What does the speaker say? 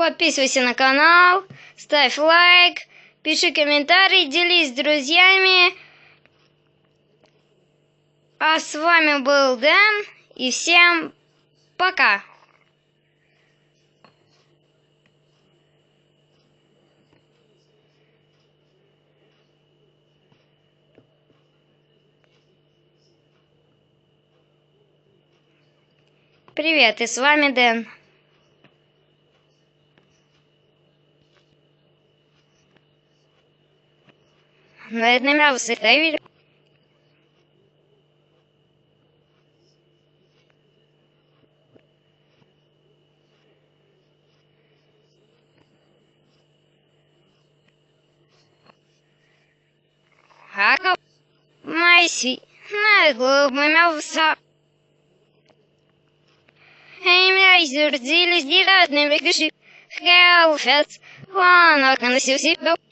Подписывайся на канал, ставь лайк, пиши комментарий, делись с друзьями. А с вами был Дэн, и всем пока! Привет, и с вами Дэн. Наверное, это видео. Хака Майси на глубину вса. Имя изурдились диротными греши. Хелфец, он относился к